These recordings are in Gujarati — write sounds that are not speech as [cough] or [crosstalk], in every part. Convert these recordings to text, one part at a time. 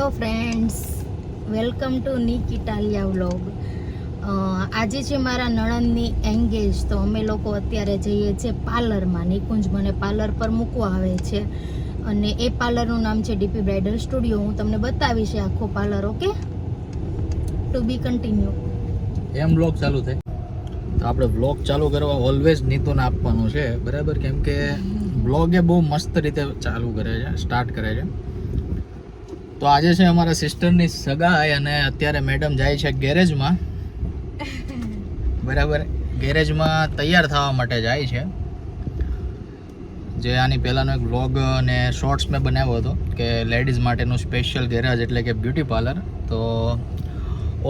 Hello friends welcome to Nick Italia vlog આજે છે મારા નણંદની એંગેજ તો અમે લોકો અત્યારે જઈએ છીએ પાર્લરમાં. નિકુંજ મને પાર્લર પર મૂકવા આવે છે. અને એ પાર્લરનું નામ છે ડીપી બ્રાઇડલ સ્ટુડિયો. હું તમને બતાવીશ આખો parlour okay? To be continue M blog ચાલુ થાય. તો આપણે બ્લોગ ચાલુ કરવા ઓલવેઝ નીતુને આપવાનું છે. બરાબર? કેમ કે બ્લોગ એ બહુ મસ્ત રીતે ચાલુ કરે છે સ્ટાર્ટ કરે છે. તો આજે છે અમારા સિસ્ટરની સગાઈ અને અત્યારે મેડમ જાય છે ગેરેજમાં બરાબર? ગેરેજમાં તૈયાર થવા માટે જાય છે. જે આની પહેલાંનો એક વ્લોગ અને શોર્ટ્સ મેં બનાવ્યો હતો કે લેડીઝ માટેનું સ્પેશિયલ ગેરેજ એટલે કે બ્યુટી પાર્લર તો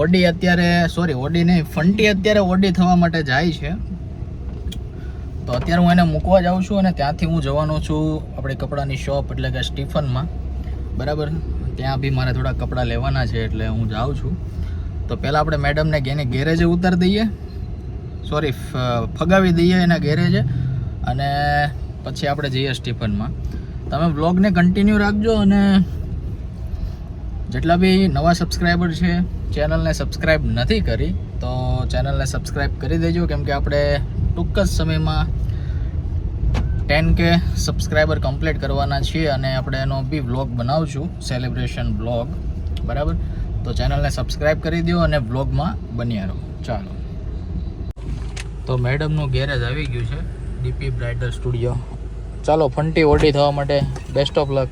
ઓડી અત્યારે સોરી ઓડી નહીં ફંટી અત્યારે ઓડી થવા માટે જાય છે. તો અત્યારે હું એને મૂકવા જાઉં છું અને ત્યાંથી હું જવાનો છું આપણી કપડાની શોપ એટલે કે સ્ટીફનમાં બરાબર? ત્યાં બી મારે થોડા કપડાં લેવાના છે એટલે હું જાઉં છું. તો પહેલાં આપણે મેડમને એને ગેરેજે ઉતારી દઈએ. સોરી ફગાવી દઈએ એના ગેરેજે અને પછી આપણે જઈએ સ્ટીફનમાં. તમે વ્લોગને કન્ટિન્યુ રાખજો અને જેટલા બી નવા સબસ્ક્રાઈબર છે, ચેનલને સબસ્ક્રાઈબ નથી કરી, તો ચેનલને સબસ્ક્રાઈબ કરી દેજો. કેમ કે આપણે ટૂંક જ સમયમાં ટેન કે સબસ્ક્રાઈબર કમ્પ્લીટ કરવાના છીએ અને આપણે એનો બી વ્લોગ બનાવશું સેલિબ્રેશન વ્લોગ બરાબર? તો ચેનલને સબસ્ક્રાઈબ કરી દો અને વ્લોગમાં બન્યા રહો. ચાલો. તો મેડમનું ગેરેજ આવી ગયું છે ડીપી બ્રાઇડલ સ્ટુડિયો. ચાલો ફંટી ઓડી થવા માટે બેસ્ટ ઓફ લક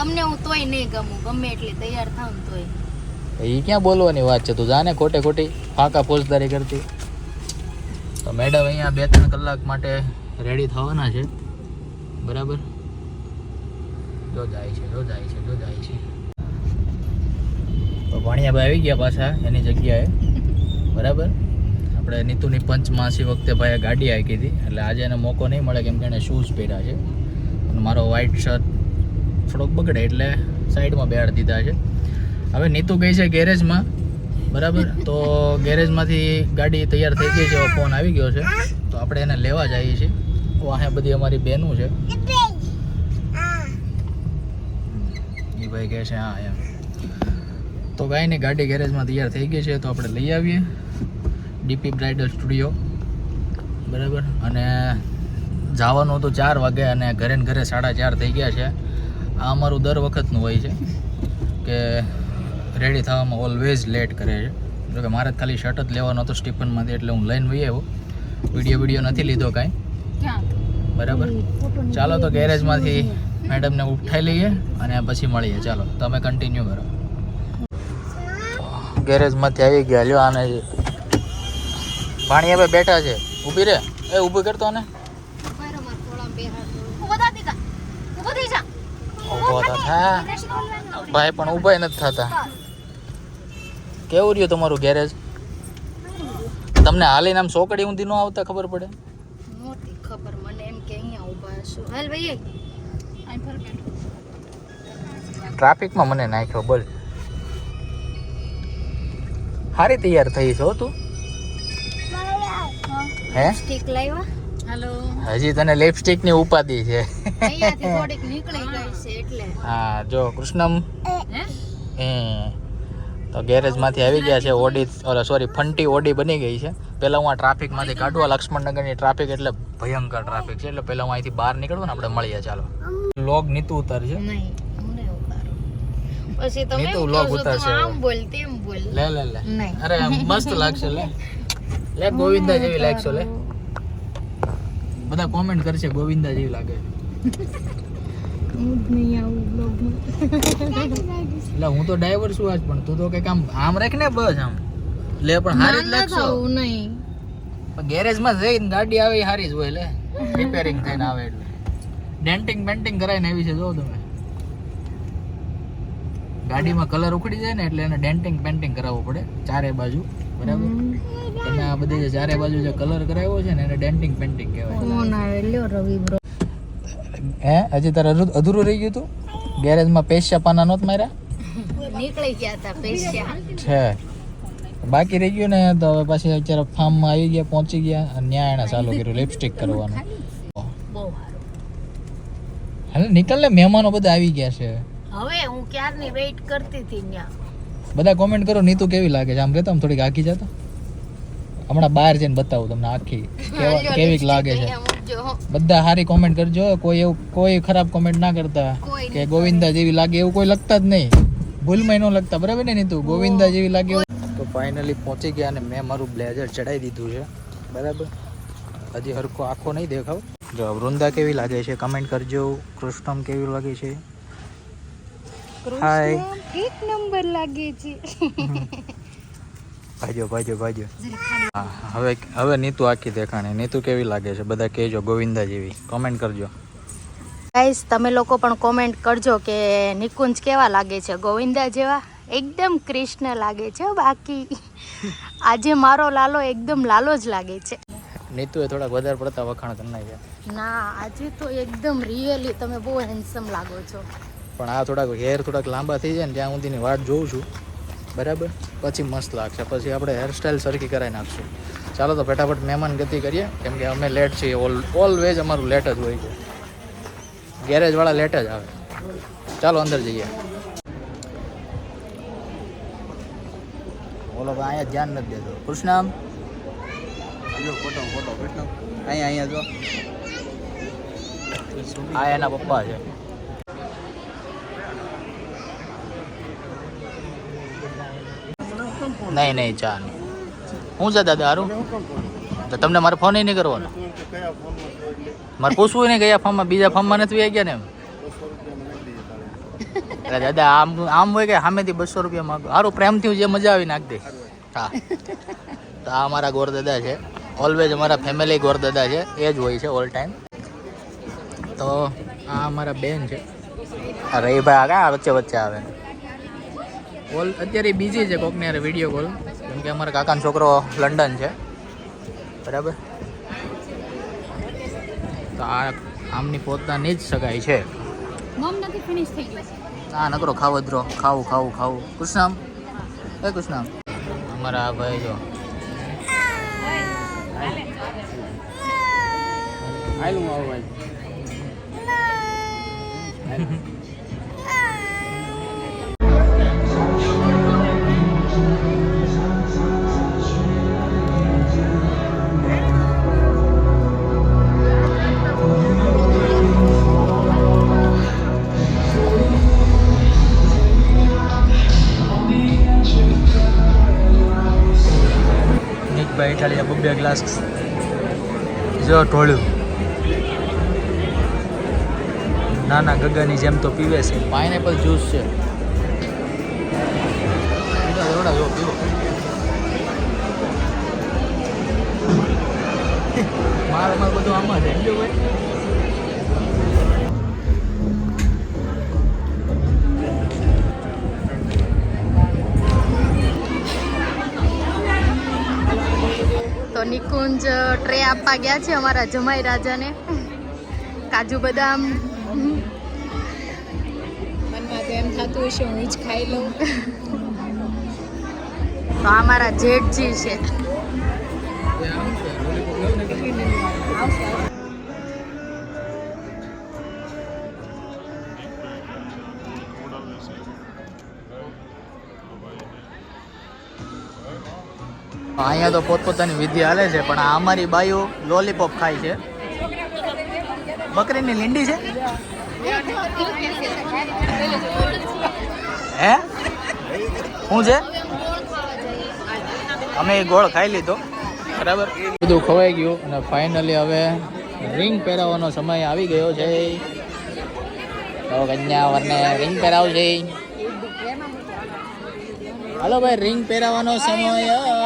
તમને હું તોય નહીં ગમું ગમે એટલી તૈયાર થાઉં તોય. એ ક્યાં બોલવાની વાત છે? તું જાને ખોટે ખોટી ફાકા ફોજદારી કરતી. તો મેડમ અહીંયા બે ત્રણ કલાક માટે રેડી થવાના છે. બરાબર? જો જાય છે, જો જાય છે, જો જાય છે. તો ભાણિયાભાઈ આવી ગયા પાછા એની જગ્યાએ. બરાબર? આપણે નીતુની પંચમાસી વખતે ભાઈએ ગાડી આપી હતી, એટલે આજે એને મોકો નહીં મળે કેમ કે એને શૂઝ પહેર્યા છે. અને મારો વ્હાઈટ શર્ટ થોડોક બગડે એટલે સાઈડમાં બેહાડી દીધા છે. હવે નીતુ ગઈ છે ગેરેજમાં. બરાબર? તો ગેરેજમાંથી ગાડી તૈયાર થઈ ગઈ છે, એવો ફોન આવી ગયો છે. તો આપણે એને લેવા જઈએ છીએ. વાહે બધી અમારી બહેનું છે. એ ભાઈ કહે છે, હા, એમ. તો કાંઈ નહીં ગાડી ગેરેજમાં તૈયાર થઈ ગઈ છે, તો આપણે લઈ આવીએ. DP bridal studio. બરાબર? અને જવાનું હતું ચાર વાગે અને ઘરે ને ઘરે સાડા ચાર થઈ ગયા છે. આ અમારું દર વખતનું હોય છે કે રેડી થવામાં ઓલવેઝ લેટ કરે છે. જોકે મારે ખાલી શર્ટ જ લેવાનો હતો સ્ટીફનમાંથી, એટલે હું લઈને વહી આવ્યો. વીડિયો વીડિયો નથી લીધો કાંઈ. બરાબર. ચાલો તો ગેરેજમાંથી મેડમને ઉઠાઈ લઈએ અને પછી મળીએ. ચાલો તમે કન્ટિન્યુ કરો. ગેરેજમાંથી આવી ગયા. લ્યો આને પાણી હવે બેઠા છે. ઊભી રે. એ ઊભી કરતો ને ઊભો તો ભાઈ પણ ઊભા નથી થતા. કેવું રહ્યું તમારું ગેરેજ? તમને હાલીને આમ સોકડી ઊંધી ન આવતા ખબર પડે મોટી ખબર મને એમ કે અહીંયા હાલ ભાઈ ટ્રાફિકમાં મને નાખ્યો બોલ. હારી તૈયાર થઈ છો તું? હે. સ્ટીક લાવ્યા? હેલો. હજી તને લિપસ્ટિકની ઉપાધિ છે. અહીંયાથી [laughs] થોડીક નીકળી ગઈ છે એટલે. હા જો કૃષ્ણમ. હે? તો તો ગેરેજમાંથી આવી ગયા છે ઓડી ઓલા સોરી ફંટી ઓડી બની ગઈ છે. પહેલાં હું આ ટ્રાફિકમાંથી કાઢું આ લક્ષ્મણનગરની ટ્રાફિક એટલે ભયંકર ટ્રાફિક છે. એટલે પહેલાં હું અહીંથી બહાર નીકળું ને આપણે મળીએ ચાલો. લોગ નીતું ઉતાર છે? ઉતારું. પછી તમે નીતુ vlog કહો છો, ઉતારશે તું હવે. આમ બોલ તેમ બોલ. લે લે લે. અરે મસ્ત લાગશે લે. લે ગોવિંદા જેવી લાગશો લે. બધા કોમેન્ટ કરશે ગોવિંદા જેવી લાગે. હું તો ડ્રાઈવર છું આજ પણ. તું તો કંઈક આમ આમ રાખ ને બસ આમ. લે પણ હારી જ લાગશો. નહીં. પણ ગેરેજમાં જઈને ગાડી આવે એ હારી જ હોય લે. રિપેરિંગ થઈને આવે એટલે. ડેન્ટિંગ બેન્ટિંગ કરાવીને આવી છે જો તમે. ગાડીમાં કલર ઉખડી જાય ને એટલે એને ડેન્ટિંગ પેન્ટિંગ કરાવવું પડે ચારે બાજુ. બરાબર? અને આ બધી જે ચારે બાજુ જે કલર કરાવ્યો છે ને એને ડેન્ટિંગ પેન્ટિંગ કહેવાય. ફોન આવે લ્યો રવિ બ્રો. હે? હજી તારે અધૂ- અધૂરું રહી ગયું તું? ગેરેજમાં પૈસા પાના નહોત માર્યા? નીકળી ગયા હતા પૈસા. છે. બાકી રહી ગયું ને તો હવે પાછી અત્યારે ફાર્મમાં આવી ગયા પહોંચી ગયા અને ન્યા એને ચાલુ કર્યું લિપસ્ટિક કરવાનું. હાલ નીકળ ને મહેમાનો બધા આવી ગયા છે. હવે હું ક્યારની વેઇટ કરતી હતી ત્યાં બધા કોમેન્ટ કરો નીતુ કેવી લાગે છે? આમ રહેતો આમ થોડીક આખી જતો? હમણાં બહાર જઈને બતાવું તમને આખી. કેવી લાગે છે. બધા સારી કોમેન્ટ કરજો કોઈ એવું કોઈ ખરાબ કોમેન્ટ ના કરતા. કે ગોવિંદા જેવી લાગે એવું કોઈ લખતા જ નહીં. ભૂલમાં ન લખતા. બરાબર ને નીતુ? ગોવિંદા જેવી લાગે એવું ફાઇનલી પહોંચી ગયા અને મેં મારું બ્લેઝર ચડાવી દીધું છે. બરાબર? હજી હરખો આખો નહીં દેખાવ. જો વૃંદા કેવી લાગે છે? કમેન્ટ કરજો. કૃષ્ણમ કેવી લાગે છે? હાય એક નંબર લાગે છે. [laughs] ભાજો ભાજો ભાજો હવે હવે નીતુ આખી દેખાણી. નીતુ કેવી લાગે છે? બધા કહેજો ગોવિંદા જેવી. કમેન્ટ કરજો. ગાઈસ તમે લોકો પણ કોમેન્ટ કરજો કે નિકુંજ કેવા લાગે છે? ગોવિંદા જેવા? એકદમ કૃષ્ણ લાગે છે બાકી આજે મારો લાલો એકદમ લાલો જ લાગે છે. નીતુએ થોડાક વધારે પડતા વખાણ કરી નાખ્યા. ના આજે તો એકદમ રિયલી તમે બહુ હેન્ડસમ લાગો છો. પણ આ થોડાક હેર થોડાક લાંબા થઈ જાય ને ત્યાં સુધીની વાટ જોઉં છું. બરાબર? પછી મસ્ત લાગશે. પછી આપણે હેરસ્ટાઈલ સરખી કરાવી નાખશું. ચાલો તો ફટાફટ મહેમાન ગતિ કરીએ. કેમ કે અમે લેટ છીએ. ઓલ ઓલવેઝ અમારું લેટ જ હોય છે. ગેરેજવાળા લેટ જ આવે. ચાલો અંદર જઈએ. ઓલો અહીંયા ધ્યાન નથી દેતો. કૃષ્ણમ? ફોટો ફોટો કૃષ્ણ અહીંયા અહીંયા જો. આ એના પપ્પા છે. નહીં નહીં ચા નહીં. હું છે દાદા હારું? તો તમને મારે ફોન નહીં કરવાનો. મારે પૂછવું નહીં કયા ફોર્મમાં બીજા ફોર્મમાં નથી આવી ગયા ને એમ? દાદા આમ આમ હોય કે સામેથી બસો રૂપિયા માગો. સારું પ્રેમથી જે મજા આવી નાખ દે. હા. તો આ અમારા ગોરદાદા છે. ઓલવેઝ અમારા ફેમિલી ગોરદાદા છે. એ જ હોય છે ઓલ ટાઈમ તો આ અમારા બેન છે. રહીભાઈ આ કા વચ્ચે વચ્ચે આવે? કોલ અત્યારે બીજી છે કોકને યાર વીડિયો કોલ કેમ કે અમારા કાકાનો છોકરો લંડન છે. બરાબર? તો આ આમની પોતાની જ સગાઈ છે. આ નકરો ખાવદરો ખાવું ખાવું ખાવું. કૃષ્ણામ. એ કૃષ્ણમ. અમારા આ ભાઈ જો. આયલું આવું ભાઈ [laughs] ગ્લાસ જો ઢોળ્યું. નાના ગગાની જેમ તો પીવે છે. પાઇનેપલ જ્યુસ છે. જો પીવો. [laughs] બધું આમાં છે સમજો ભાઈ નિકુંજ ટ્રે આપવા ગયા છે અમારા જમાઈ રાજાને. કાજુ બદામ. મનમાં તો એમ થતું હશે હું જ ખાઈ લઉં. તો અમારા જેઠજી છે. અહીંયા તો પોતપોતાની વિધિ હાલે છે, પણ અમારી બાઈઓ લોલીપોપ ખાય છે. બકરીની લીંડી છે? હે? શું છે? અમે ગોળ ખાઈ લીધો. બરાબર? બધું ખવાઈ ગયું અને ફાઇનલી હવે રિંગ પહેરાવવાનો સમય આવી ગયો છે. તો કન્યાવરને રિંગ પહેરાવશે હાલો ભાઈ રિંગ પહેરાવવાનો સમય.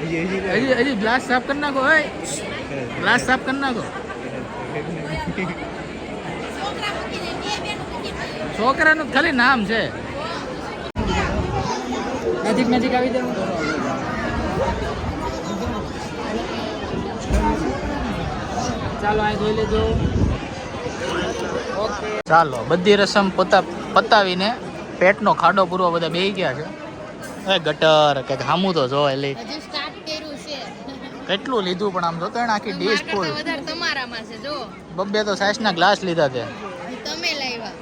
હજી હજી ગ્લાસ સાફ કરી નાખો ઓય. ગ્લાસ સાફ કરી નાખો. છોકરાનું ખાલી નામ છે. નજીક નજીક આવી જાવ ચાલો આ જોઈ લેજો. ચાલો બધી રસમ પતા પતાવીને પેટનો ખાડો પૂરવા બધા બેહી ગયા છે. એ ગટર કે હામું તો જો એટલે હજી સ્ટાર્ટ કર્યું છે કેટલું લીધું પણ આમ જોતો ને આખી ડીશ ફૂલ તમારામાં છે જો. બબ્બે તો સાઈઝના ગ્લાસ લીધા છે. તમે લાવ્યા.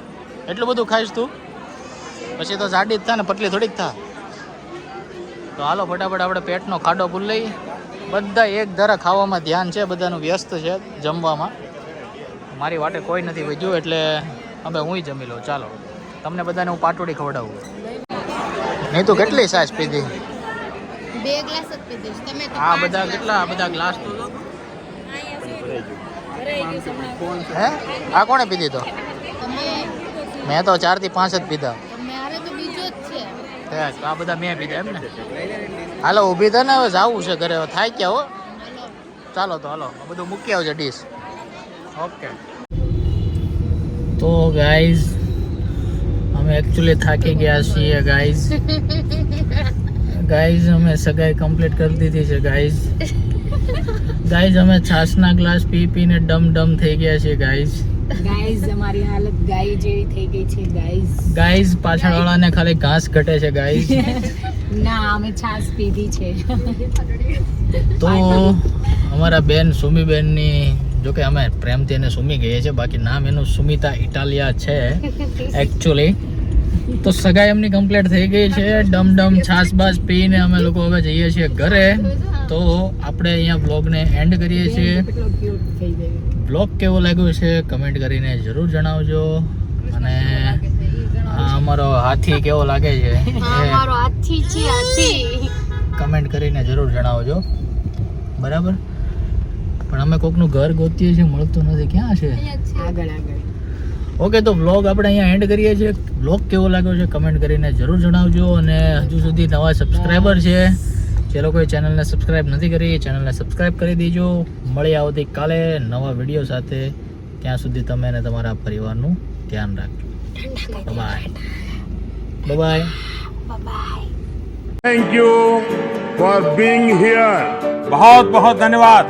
એટલું બધું ખાઈશ તું? પછી તો જાડી જ થા ને પતલી થોડીક થા. તો હાલો ફટાફટ આપણે પેટનો ખાડો ભૂલ લઈ. બધા એક ધારા ખાવામાં ધ્યાન છે બધાનું વ્યસ્ત છે જમવામાં. મારી વાટે કોઈ નથી વધ્યું એટલે હવે હું જમી લઉં. ચાલો. તમને બધાને હું પાટોડી ખવડાવું. નહીં તો કેટલી સાઈઝ પીધી? બે ગ્લાસ જ પીધીશ તમે તો આ બધા કેટલા? આ બધા ગ્લાસ તો. હે? આ કોણે પીધી તો? મેં તો ચારથી પાંચ જ પીધા. તમે હારે તો બીજો જ છે. હે, તો આ બધા મેં પીધા એમ ને? હાલો ઊભી થાય ને હવે જવું છે ઘરે. હવે થાય ક્યાં હો? ચાલો તો હાલો. આ બધું મૂકી આવજો ડીશ. ઓકે. તો ગાઈઝ અમે એકચ્યુઅલી થાકી ગયા છીએ ગાઈઝ. [laughs] ગાઈઝ અમે સગાઈ કમ્પ્લીટ કરી દીધી છે ગાઈઝ ગાઈઝ અમે છાસના ગ્લાસ પી પીને ડમ ડમ થઈ ગયા છીએ ગાઈઝ ગાઈઝ અમારી હાલત ગાય જેવી થઈ ગઈ છે ગાઈઝ ગાઈઝ પાછળવાળાને ખાલી ઘાસ ઘટે છે ગાઈઝ ના અમે છાસ પીધી છે. તો અમારા બેન સુમીબેનની જો કે અમે પ્રેમથી એને સુમી કહીએ છીએ બાકી નામ એનું સુમિતા ઇટાલિયા છે એકચ્યુઅલી તો સગાઈ એમની કમ્પ્લીટ થઈ ગઈ છે. ડમ ડમ છાસ બાસ પીને અમે લોકો હવે જઈએ છીએ ઘરે. તો આપણે અહીંયા બ્લોગને એન્ડ કરીએ છીએ. બ્લોગ કેવો લાગ્યો છે કમેન્ટ કરીને જરૂર જણાવજો. અને અમારો હાથી કેવો લાગે છે? કમેન્ટ કરીને જરૂર જણાવજો. બરાબર? પણ અમે કોકનું ઘર ગોતીએ છીએ મળતું નથી. ક્યાં છે. આગળ આગળ. ઓકે તો વ્લોગ આપણે અહીંયા એન્ડ કરીએ છીએ. વ્લોગ કેવો લાગ્યો છે કમેન્ટ કરીને જરૂર જણાવજો અને હજુ સુધી નવા સબસ્ક્રાઈબર છે જે લોકોએ ચેનલને સબસ્ક્રાઈબ નથી કરી એ ચેનલને સબસ્ક્રાઈબ કરી દેજો. મળી આવતી કાલે નવા વીડિયો સાથે. ત્યાં સુધી તમે અને તમારા પરિવારનું ધ્યાન રાખજો. Bye bye thank you for being here બહુ બહુ ધન્યવાદ